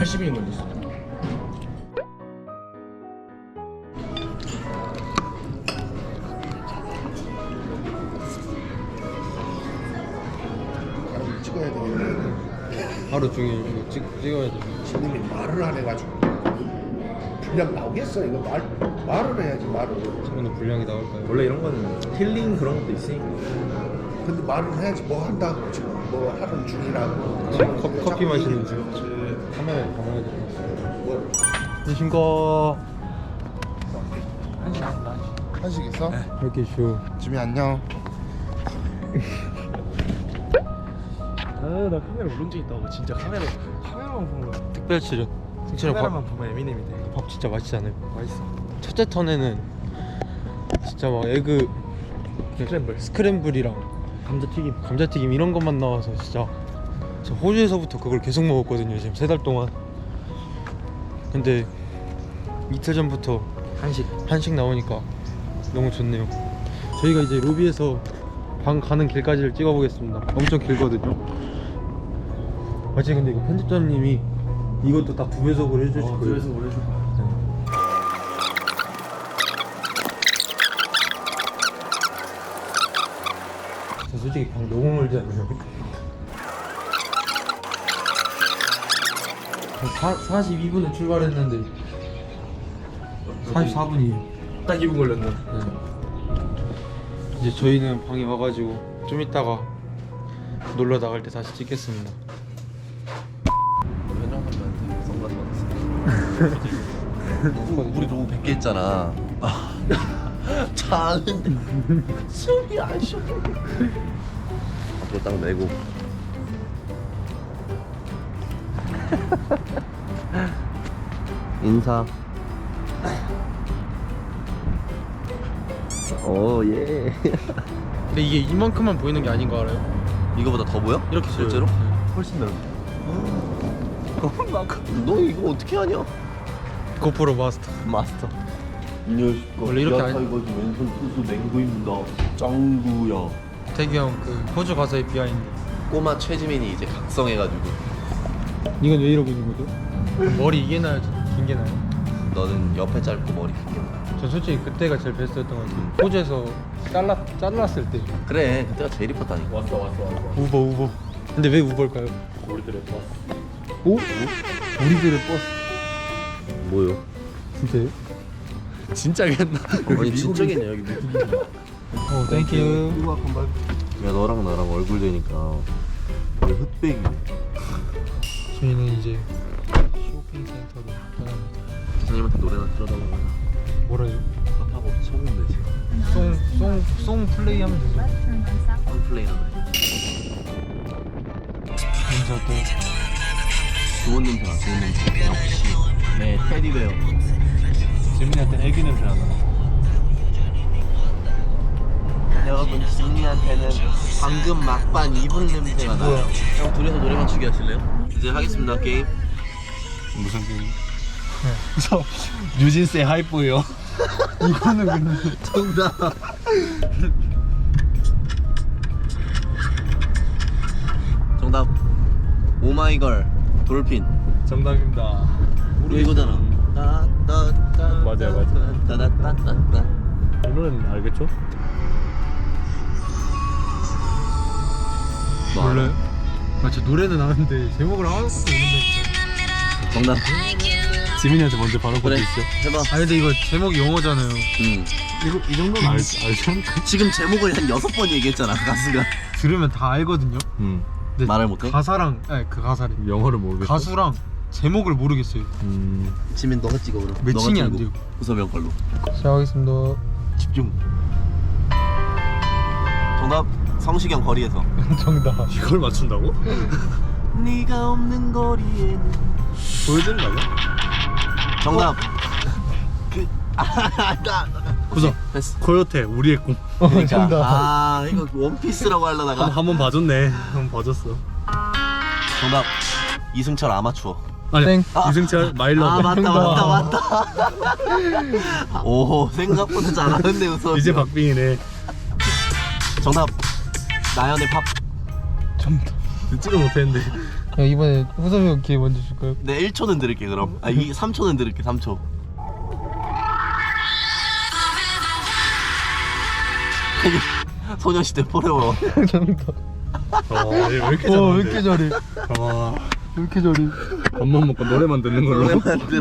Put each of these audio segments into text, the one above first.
80인 걸렸어. 찍어야 되겠네. 하루 종일 이거 찍, 찍어야 돼 신님이 말을 안 해가지고 분량 나오겠어 이거 말 말을 해야지 말을. 저는 분량이 나올까요? 원래 이런 거는 힐링 그런 것도 있으니까. 근데 말을 해야지 뭐 한다고 지금 뭐 하는 중이라고. 지금 커, 커피 마시는 중 카메라에 담아야 돼뭐 안녕하십니까 한식 있어? 이렇게 쇼 지미 안녕. 아 나 카메라 울른 적 있다고 진짜 카메라 카메라만 보면 특별 출연 밥, 카메라만 보면 예민해이 돼. 밥 진짜 맛있지 않아요? 맛있어. 첫째 턴에는 진짜 막 에그 스크램블. 스크램블이랑 감자튀김. 감자튀김 이런 것만 나와서 진짜 저 호주에서부터 그걸 계속 먹었거든요 지금 세 달 동안 근데 이틀 전부터 한식. 한식 나오니까 너무 좋네요 저희가 이제 로비에서 방 가는 길까지를 찍어보겠습니다 엄청 길거든요 마치 근데 이거 편집자님이 이것도 다 부배속으로 해주실 거예요 그래서 올려줘. 저 솔직히 방 너무 멀지 않나요? 42분에 출발했는데 44분이에요 딱 2분 걸렸네. 네. 이제 저희는 방에 와가지고 좀 이따가 놀러 나갈 때 다시 찍겠습니다 현정 선배한테 선글라스 받았어. 우리 너무 100개 했잖아. 아, 자는데 숨이 안 쉬어. 앞으로 딱 내고. 인사. 오 예. 근데 이게 이만큼만 보이는 게 아닌 거 알아요? 이거보다 더 보여? 이렇게 실제로? 훨씬 넓어 너 이거 어떻게 하냐? 고프로 마스터 마스터. 이 녀석. 원래 이렇게 안- 타이거즈 왼손 투수 맹구입니다. 짱구야. 태규 형 그 호주 가서의 비하인드 꼬마 최지민이 이제 각성해가지고 이건 왜 이러고 있는 거죠? 머리 이게 나요? 긴 게 나요? 너는 옆에 짧고 머리 길게. 전 솔직히 그때가 제일 베스트였던 것 같아요 호주에서 잘라, 잘랐을 때 그래 그때가 제일 이뻤다니까. 왔어 왔어 왔어. 우버 우버 근데 왜 우버일까요? 우리들의 버스. 오? 우리들의 버스 뭐요? 진짜요? 진짜겠나? 아니 진짜겠냐 여기 미국이냐? 어 땡큐 야 너랑 나랑 얼굴 되니까 우리 흑백이. 저희는 이제 쇼핑센터로 떠납니다 선생님한테 노래나 틀어달라고. 뭐라요? 답하고 속으면 되지. 송, 송, 송 플레이 하면 되죠 해. 냄새 어때요? 좋은 냄새 나 좋은 냄새. 역시 네 테디베어. 재민이한테 애기 냄새 나나. 여러분 지민이한테는 방금 막반 2분 냄새가 나요. 형 둘이서 노래 맞추기 하실래요? 이제 하겠습니다 게임. 무슨 게임? 저 뉴진스의 하이보요. 이거는 근데 정답. 정답. 오마이걸 돌핀. 정답입니다. 이거 이거잖아. 따따따. 맞아요, 맞아요. 따따따따. 이 노래는 알겠죠? 너 알아? 몰라요? 아저 노래는 아는데 제목을 아무것도 모르는데 정답. 지민이한테 먼저 바로 그래. 볼수 있어. 해봐. 아 근데 이거 제목이 영어잖아요 응. 이거 이 정도는 알 않나? 지금 제목을 한 여섯 번 얘기했잖아 가수가. 들으면 다 알거든요 음. 근데 말을 못해? 가사랑 아니 그 가사래 영어를 모르겠어. 가수랑 제목을 모르겠어요 음. 지민 너가 찍어 그럼. 매칭이 안. 돼요. 우섭이 걸로. 시작하겠습니다 집중. 정답. 성시경 거리에서. 정답 이걸 맞춘다고? 네가 없는 거리에는. 아니야? 정답. 그. 아, 나. 구성. 됐어. 코요테 우리의 꿈. 그러니까. 정답. 아 이거 원피스라고 하려다가. 한번 봐줬네. 한번 봐줬어. 정답. 이승철 아마추어. 아니 땡. 이승철 마일러. 아 맞다. 맞다 맞다. 오 생각보다 잘하는데 우선. 이제 박빙이네. 정답. 나연의 팝. 정답 듣지도 못했는데. 야, 이번에 후섭이 형 기회 먼저 줄까요? 네 1초는 들을게 그럼. 아 이 3초는 들을게 3초. 소녀시대 포레버 잘한다. 어, 얘왜 이렇게 어, 왜 잘하는데. 이렇게 잘해? 아, 왜 이렇게 잘해? 밥만 먹고 노래만 듣는 걸로. 노래만 들어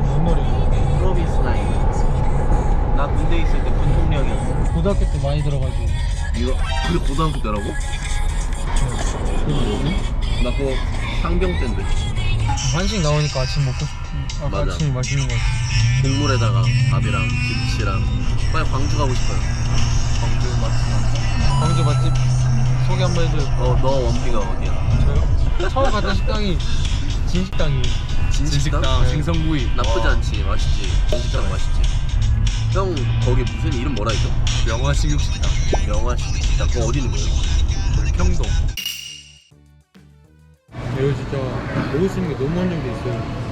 무슨 노래 프로미스 나인 나 군대 있을 때 군통령이었어. 고등학교 때 많이 들어가지고 이거 그게 고등학교 때라고? 나 그거 상병 때인데. 한식 나오니까 아침 먹고 싶 아, 맞아. 아침 맛있는 거 같아. 국물에다가 밥이랑 김치랑. 빨리 광주 가고 싶어요. 광주 맛집. 광주 맛집 소개 한번 해줘요. 어너 원피가 어디야? 저요? 처음 갔던 식당이 진식당이에요. 진식당? 네. 생선구이. 나쁘지 않지. 맛있지. 진짜 맛있지. 형 거기 무슨 이름 뭐라 했죠? 명화 식육식당 영화 식당 그거 어디 있는 거예요? 평동 여기 진짜 먹을 수 있는 게 너무 한정돼 있어요.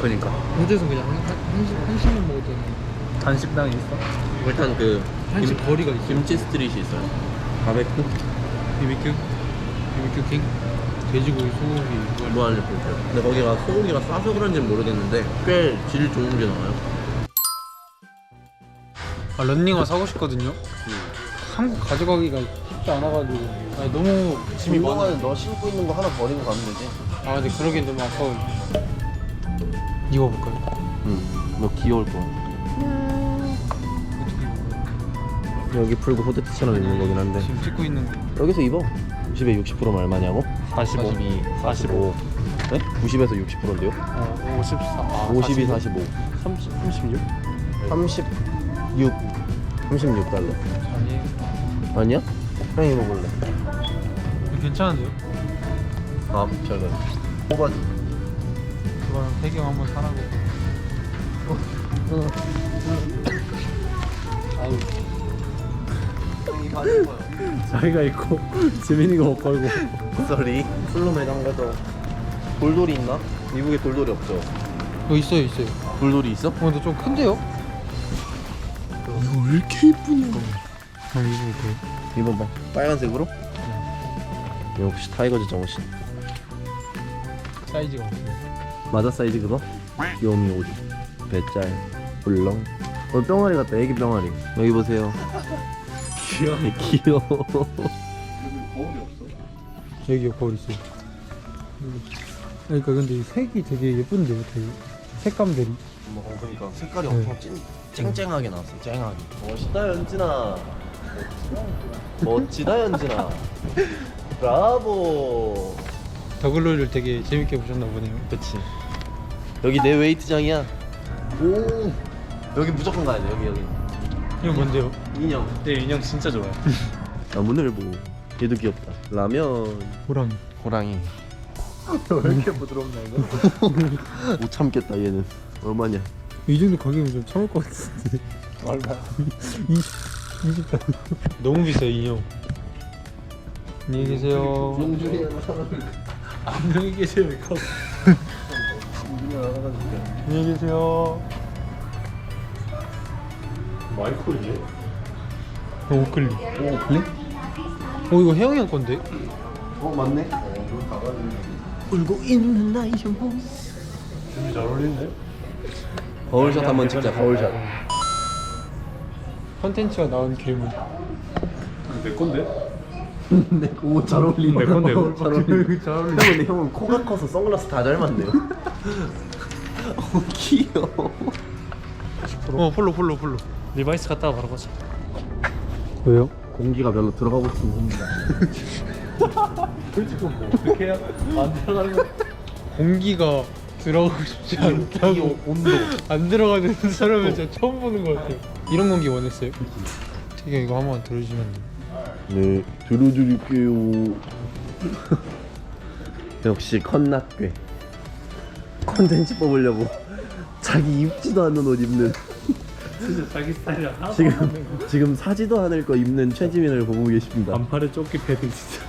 그러니까. 호주에서 그냥 한, 한, 한식, 한식만 먹었잖아요 단식당이 있어? 일단 그 한식 김- 거리가 있어요. 김치 스트릿이 있어요. 바베큐? BBQ BBQ 킹? 돼지고기 소고기 무한리필 근데 거기가 소고기가 싸서 그런지는 모르겠는데 꽤 질 좋은 게 나와요. 아 런닝화 사고 싶거든요 한국 가져가기가 쉽지 않아가지고. 아니, 너무 짐이 많아 운동화는 너 신고 있는 거 하나 버리고 가면 되지? 아 근데 그러기엔 너무 아까워요. 입어볼까요? 응 너 귀여울 거야 어떻게 입어요? 여기 풀고 후드티처럼 입는 거긴 한데. 지금 찍고 있는 거. 여기서 입어. 90에 60% 얼마냐고? 45 45 네? 90에서 60%인데요? 어, 54 아, 52, 45 30, 36? 36 36달러. 아니에요 아니야? 형이 먹을래 괜찮은데요? 아 별로 뽑아줘 그거랑 배경 한번 사라고 아유 형이 받을 거야 자기가 있고 지민이가 못 걸고 쏘리 플로 매장 가서 돌돌이 있나? 미국에 돌돌이 없죠? 어 있어요 있어요 돌돌이 있어? 어 근데 좀 큰데요? 이거 왜 이렇게 예쁘냐 한번 입어볼게요 입어봐 빨간색으로? 역시 타이거즈 정신. 사이즈가 없어요 맞아 사이즈 그거? 귀요미 오리 배짤 울렁. 어 병아리 같다 애기 병아리. 여기 보세요. 귀여워. 귀여워. 여기 거울 있어요. 그러니까 근데 이 색이 되게 예쁜데요 되게. 색감들이 뭐 그러니까. 색깔이 네. 엄청 찐, 쨍쨍하게 나왔어 쨍하게. 멋있다 연진아 멋지다 연진아. 브라보. 더글로를 되게 재밌게 보셨나 보네요. 그치. 여기 내 웨이트장이야. 오. 여기 무조건 가야 돼 여기 여기. 이거 뭔데요? 인형. 네 인형 진짜 좋아요. 나무늘보 얘도 귀엽다. 라면. 호랑이. 호랑이. 왜 이렇게 부드럽나 이거? 못 참겠다 얘는. 얼마냐? 이 정도 가격이면 좀 참을 것 같은데. 얼마? 20, 20단 너무 비싸요 인형. 안녕히 계세요. 안녕히 계세요 안녕히 계세요. 마이콜이네. 어, 오클리 오클리? 어 이거 혜영이 형 건데? 어 맞네. 울고 있는 나의 영혼 되게 잘 어울리는데? 거울샷 한번 찍자 거울샷 컨텐츠가 나온 괴물. 내 건데? 오잘 어울린다. 내 건데 이거? 잘 어울린다. 잘 어울린다. 형 근데 형은 코가 커서 선글라스 다잘 맞네요. 어 귀여워. 어 폴로 폴로 폴로. 리바이스 갔다가 바로 가자. 왜요? 공기가 별로 들어가고 싶은 겁니다 솔직히 뭐 어떻게 해야 안 들어가는 거 공기가 들어가고 싶지 않다고. 온도. 안 들어가는 사람을 진짜 처음 보는 것 같아요. 이런 공기 원했어요? 되게 이거 한번 들어주시면 돼요. 네 들어드릴게요. 역시 컨낫괴 컨텐츠 뽑으려고 자기 입지도 않는 옷 입는. 진짜 자기 스타일이랑 하나도 안 지금 지금 사지도 않을 거 입는 최지민을 보고 계십니다. 반팔에 조끼 패드 진짜.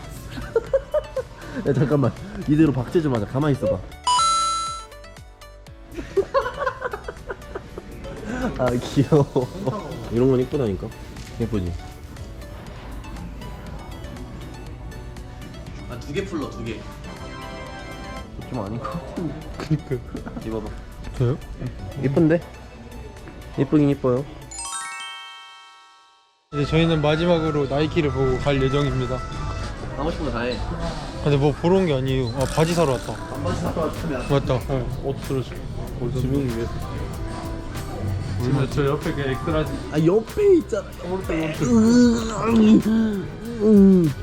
야 잠깐만. 이대로 박제 좀 하자. 가만히 있어봐 아 귀여워 이런 건 이쁘다니까 예쁘지 두개 풀러 두 개. 좀 아닌 것 같은데. 그니까 입어봐. 저요? 이쁜데? 이쁘긴 이뻐요. 이제 저희는 마지막으로 나이키를 보고 갈 예정입니다 하고 싶은 거 다 해. 근데 뭐 보러 온 게 아니에요 아 바지 사러 왔다 반바지 사러 왔다면. 맞다 옷 들어줘. 옷 지명이 위해서. 근데 저 옆에 그 엑스라지. 아 옆에 있잖아.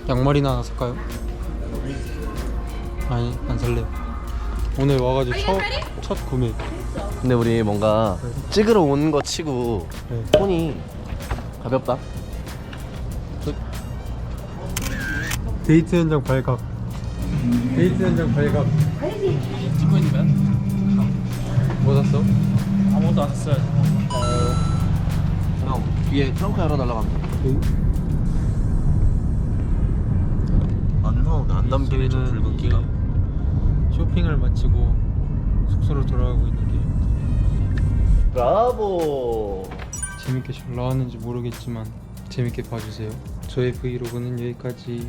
양말이나 하나 살까요? 아니 안 살래요 오늘 와가지고 첫, 첫 구매 근데 우리 뭔가 찍으러 온 거 치고 네. 손이 가볍다. 데이트 현장 발각 데이트 현장 발각 찍고 있는 거야? 뭐 샀어? 아무것도 안 했어요. 형 뒤에 트렁크 열어달라고 합니다. 안 나오네. 안 담기네 저 붉은기가. 이제 쇼핑을 마치고 숙소로 돌아가고 있는 길 브라보. 재밌게 잘 나왔는지 모르겠지만 재밌게 봐주세요 저의 브이로그는 여기까지